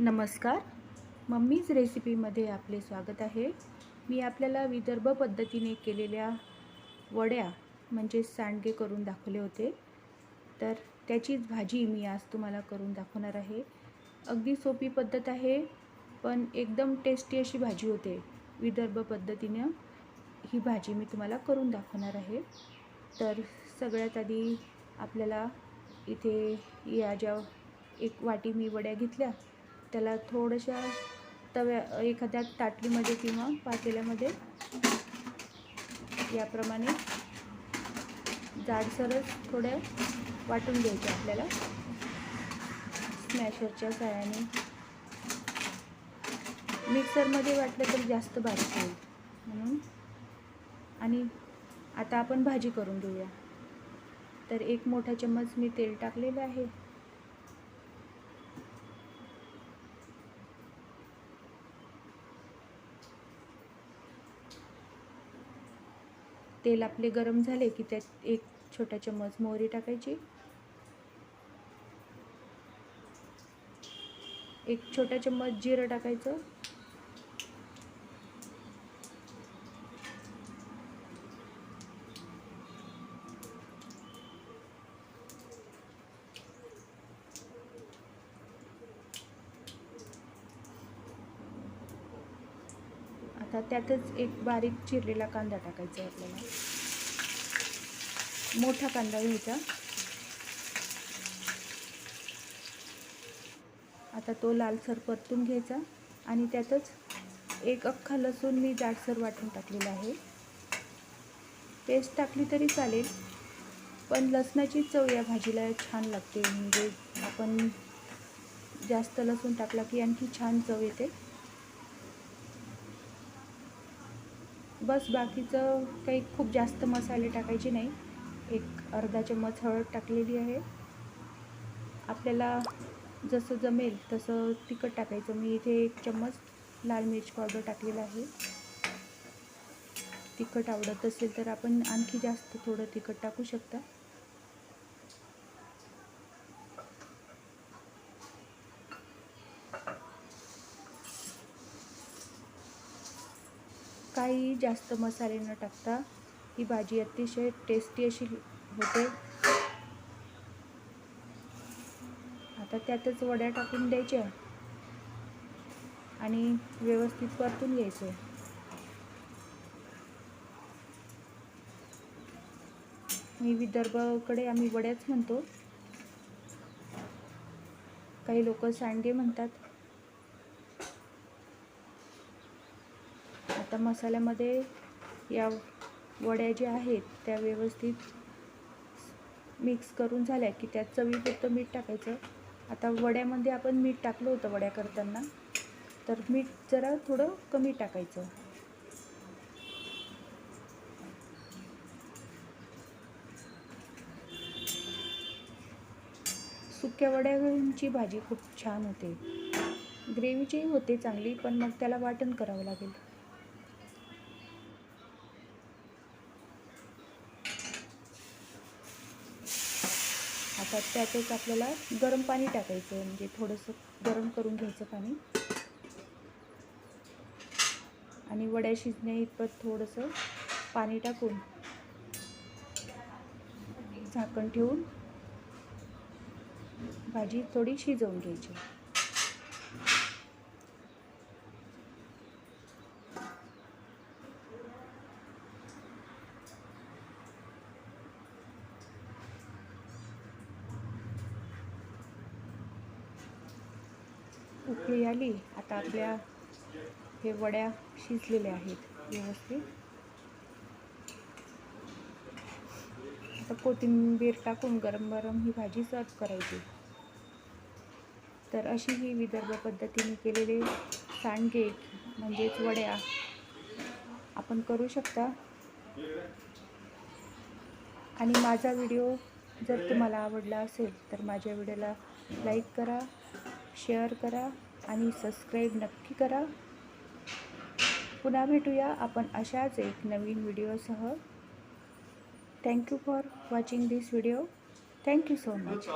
नमस्कार. मम्मीज रेसिपीमध्ये आपले स्वागत आहे. मी आपल्याला विदर्भ पद्धतीने केलेल्या वड्या म्हणजे सांडगे करून दाखवले होते. तर त्याचीच भाजी मी आज तुम्हाला करून दाखवणार आहे. अगदी सोपी पद्धत आहे पण एकदम टेस्टी अशी भाजी होते. विदर्भ पद्धतीनं ही भाजी मी तुम्हाला करून दाखवणार आहे. तर सगळ्यात आधी आपल्याला इथे या ज्या एक वाटी मी वड्या घेतल्या त्याला थोड्याशा तव्या एखाद्या ताटलीमध्ये किंवा पातेल्यामध्ये याप्रमाणे जाडसरच थोड्या वाटून घ्यायचं आपल्याला. स्मॅशरच्या सहाय्याने. मिक्सरमध्ये वाटलं तर जास्त बारीक होईल. म्हणून आणि आता आपण भाजी करून घेऊया. तर एक मोठा चम्मच मी तेल टाकलेलं आहे. तेल आपले गरम झाले की त्यात एक छोटा चम्मच मोहरी टाकायची. एक छोटा चम्मच जिरं टाकायचं. आता त्यातच एक बारीक चिरलेला कांदा टाकायचा आहे आपल्याला. मोठा कांदा घ्यायचा. आता तो लालसर परतून घ्यायचा आणि त्यातच एक अख्खा लसूण मी जाडसर वाटून टाकलेला आहे. पेस्ट टाकली तरी चालेल पण लसणाची चव या भाजीला छान लागते. म्हणजे आपण जास्त लसूण टाकला की आणखी छान चव येते. बस बाकीचं काही खूप जास्त मसाले टाकायचे नाही. एक अर्धा चम्मच हळद टाकलेली आहे. आपल्याला जसं जमेल तसं तिखट टाकायचं. मी इथे एक चम्मच लाल मिरची पावडर टाकलेलं आहे. तिखट आवडत असेल तर आपण आणखी जास्त थोडं तिखट टाकू शकता. काही जास्त मसाले न टाकता ही भाजी अतिशय टेस्टी अशी होते. आता त्यातच वड्या टाकून द्यायच्या आणि व्यवस्थित परतून घ्यायचं. मी विदर्भाकडे आम्ही वड्याच म्हणतो. काही लोक सांडगे म्हणतात. मसाल्यामध्ये या वड्या ज्या आहेत त्या व्यवस्थित मिक्स करून झाल्या की त्यात चवीपुरतं मीठ टाकायचं. आता वड्यामध्ये आपण मीठ टाकलं होतं वड्या करताना तर मीठ जरा थोडं कमी टाकायचं. सुक्या वड्यांची भाजी खूप छान होते. ग्रेव्हीचीही होते चांगली पण मग त्याला वाटण करावं लागेल. आता त्यातच आपल्याला गरम पाणी टाकायचं म्हणजे थोडंसं गरम करून घ्यायचं पाणी. आणि वड्या शिजण्या इतपत थोडंसं पाणी टाकून झाकण ठेवून भाजी थोडी शिजवून घ्यायची. उकळी आली आता आपल्या हे वड्या शिजलेल्या आहेत व्यवस्थित. आता कोथिंबीर टाकून गरम गरम ही भाजी सर्व करायची. तर अशी ही विदर्भ पद्धतीने केलेले सांडगे म्हणजेच वड्या आपण करू शकता. आणि माझा व्हिडिओ जर तुम्हाला आवडला असेल तर माझ्या व्हिडिओला लाईक करा शेअर करा आणि सबस्क्राईब नक्की करा. पुन्हा भेटूया आपण अशाच एक नवीन व्हिडिओसह. Thank you for watching this video thank you so much